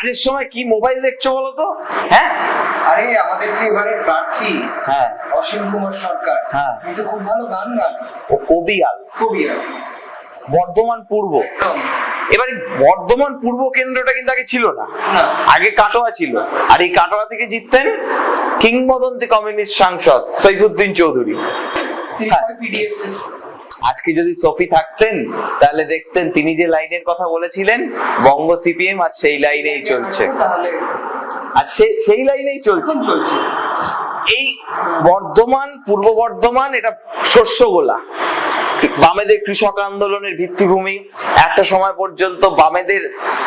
কাজের সময় কি মোবাইল দেখছ বলো তো হ্যাঁ? আরে আমাদের যে এবারে প্রার্থী হ্যাঁ। অসীম কুমার সরকার হ্যাঁ। কিন্তু খুব ভালো গান গান। ও কবিয়াল। কবি আর বর্ধমান পূর্ব। এবারে বর্ধমান পূর্ব কেন্দ্রটা কিন্তু আগে ছিল না। আগে কাটোয়া ছিল। আর এই কাটোয়া থেকে জিততেন কিংবদন্তি কমিউনিস্ট সাংসদ সৈফুদ্দিন চৌধুরী। হ্যাঁ। আজকে যদি সফি থাকতেন তাহলে দেখতেন তিনি যে লাইনের কথা বলেছিলেন বঙ্গ সিপিএম আজ সেই লাইনেই চলছে। আর সেই লাইনেই চলছে। চলছে। এই বর্ধমান পূর্ব বর্ধমান এটা শস্য গোলা। বামেদের কৃষক আন্দোলনের ভিত্তিভূমি একটা সময় পর্যন্ত বামেদের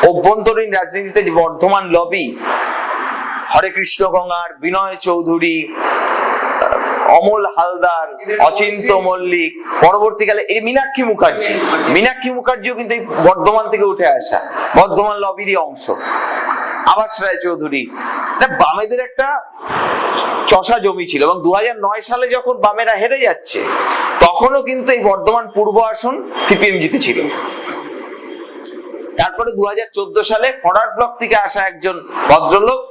অভ্যন্তরীণ রাজনীতিতে যে বর্ধমান লবি হরে কৃষ্ণ গঙ্গার বিনয় চৌধুরী অমল হালদার, অচিন্ত মল্লিক, পরবর্তীকালে এই মীনাক্ষী মুখার্জি। মীনাক্ষী মুখার্জিও কিন্তু এই বর্ধমান থেকে উঠে আসা, বর্ধমান লবিরই অংশ। আবাস রায় চৌধুরী বামেদের একটা চষা জমি ছিল এবং দু হাজার নয় সালে যখন বামেরা হেরে যাচ্ছে, তখনও কিন্তু এই বর্ধমান পূর্ব আসন সিপিএম জিতেছিল তারপরে দু হাজার চোদ্দ সালে ফরওয়ার্ড ব্লক থেকে আসা একজন ভদ্রলোক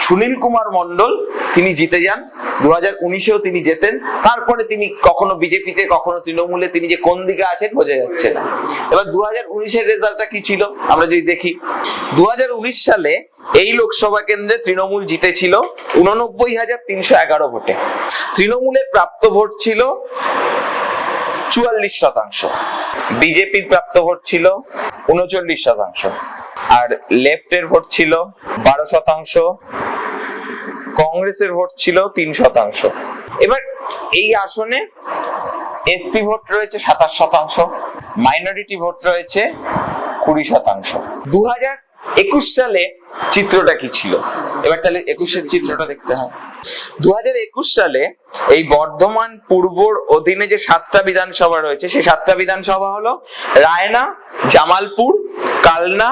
সুনীল কুমার মন্ডল তিনি জিতে যান। দু হাজার উনিশেও তিনি জেতেন। তারপরে তিনি কখনো বিজেপিতে, কখনো তৃণমূলে, তিনি যে কোন দিকে আছেন বোঝা যাচ্ছে না। এবার দু হাজার উনিশের রেজাল্টটা কি ছিল? আমরা যদি দেখি দু হাজার উনিশ সালে এই লোকসভা কেন্দ্রে তৃণমূল জিতেছিল উননব্বই হাজার তিনশো এগারো ভোটে। তৃণমূলের প্রাপ্ত ভোট ছিল চুয়াল্লিশ শতাংশ। বিজেপির প্রাপ্ত ভোট ছিল উনচল্লিশ শতাংশ। আর লেফটের ভোট ছিল বারো শতাংশ। কংগ্রেসের ভোট ছিল তিন শতাংশ। এবার এই আসনে এসসি ভোট রয়েছে সাতাশ শতাংশ মাইনরিটি ভোট রয়েছে কুড়ি শতাংশ। দু হাজার একুশ সালে চিত্রটা কি ছিল? এবার তাহলে একুশের চিত্রটা দেখতে হয়। দু হাজার একুশ সালে এই বর্ধমান পূর্বর অধীনে যে সাতটা বিধানসভা রয়েছে, সেই সাতটা বিধানসভা হলো রায়না, জামালপুর, কালনা,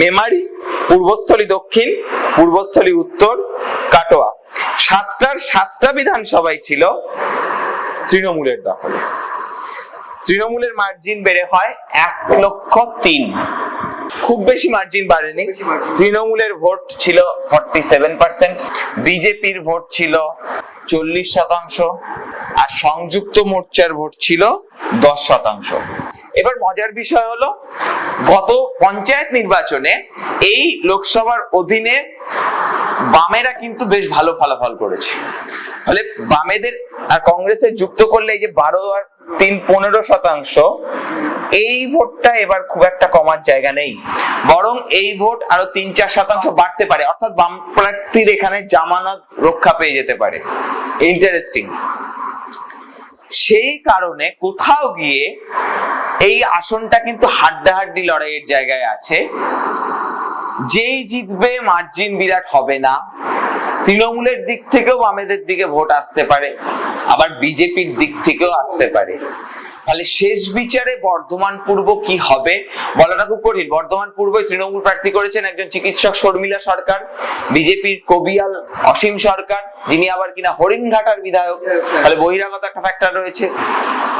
মেমারি, পূর্বস্থলী দক্ষিণ, পূর্বস্থলী উত্তর সাতটার সাতটা বিধানসভাই ছিল তৃণমূলের দখলে। তৃণমূলের মার্জিন বেড়ে হয় এক লক্ষ তিন। খুব বেশি মার্জিন বাড়েনি। তৃণমূলের ভোট ছিল ফর্টি সেভেন পার্সেন্ট বিজেপির ভোট ছিল চল্লিশ শতাংশ আর সংযুক্ত মোর্চার ভোট ছিল দশ শতাংশ। এবার মজার বিষয় হলো গত পঞ্চায়েত নির্বাচনে এই লোকসভার অধীনে বামেরা কিন্তু বেশ ভালো ফলাফল করেছে। ফলে বামেদের আর কংগ্রেসের যুক্ত করলে এই যে বারো আর তিন পনেরো শতাংশ, এই ভোটটা এবার খুব একটা কমার জায়গা নেই। বরং এই ভোট আরও তিন চার শতাংশ বাড়তে পারে। অর্থাৎ বাম প্রার্থীর এখানে জামানত রক্ষা পেয়ে যেতে পারে। ইন্টারেস্টিং সেই কারণে কোথাও গিয়ে এই আসনটা কিন্তু হাড্ডাহাড্ডি লড়াইয়ের জায়গায় আছে। যেই জিতবে মার্জিন বিরাট হবে না। তৃণমূলের দিক থেকেও বামেদের দিকে ভোট আসতে পারে, আবার বিজেপির দিক থেকেও আসতে পারে। তাহলে শেষ বিচারে বর্ধমান পূর্ব কি হবে? বলাটা খুব কঠিন। বর্ধমান পূর্বে তৃণমূল প্রার্থী করেছেন একজন চিকিৎসক শর্মিলা সরকার, বিজেপির কবিয়াল অসীম সরকার, যিনি আবার কিনা হরিণঘাটার বিধায়ক। তাহলে বহিরাগত একটা ফ্যাক্টর রয়েছে।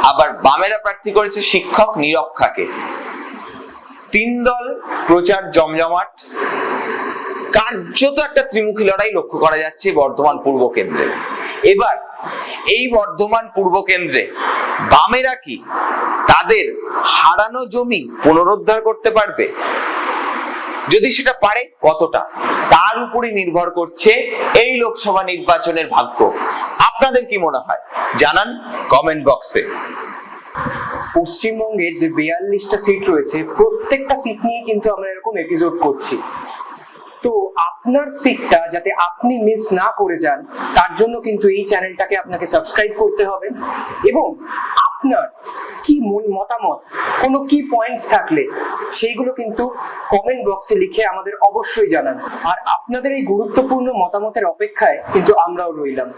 আবার বামেরা প্রার্থী করেছে শিক্ষক নিরক্ষাকে। তিন দল, প্রচার জমজমাট। কার্যত একটা ত্রিমুখী লড়াই লক্ষ্য করা যাচ্ছে বর্ধমান পূর্ব কেন্দ্রে। এবার, এই বর্ধমান পূর্ব কেন্দ্রে বামেরা কি তাদের হারানো জমি পুনরুদ্ধার করতে পারবে? যদি সেটা পারে, কতটা? তার উপরই নির্ভর করছে এই লোকসভা নির্বাচনের ভাগ্য। আপনাদের কি মনে হয়? জানান কমেন্ট বক্সে। পশ্চিমবঙ্গে যে বিয়াল্লিশটা সিট রয়েছে, প্রত্যেকটা সিট নিয়ে কিন্তু আমরা এরকম এপিসোড করছি। তো আপনার সিটটা যাতে আপনি মিস না করে যান, তার জন্য কিন্তু এই চ্যানেলটাকে আপনাকে সাবস্ক্রাইব করতে হবে এবং আপনার কি মূল মতামত, কোনো কি পয়েন্টস থাকলে, সেইগুলো কিন্তু কমেন্ট বক্সে লিখে আমাদের অবশ্যই জানান। আর আপনাদের এই গুরুত্বপূর্ণ মতামতের অপেক্ষায় কিন্তু আমরাও রইলাম।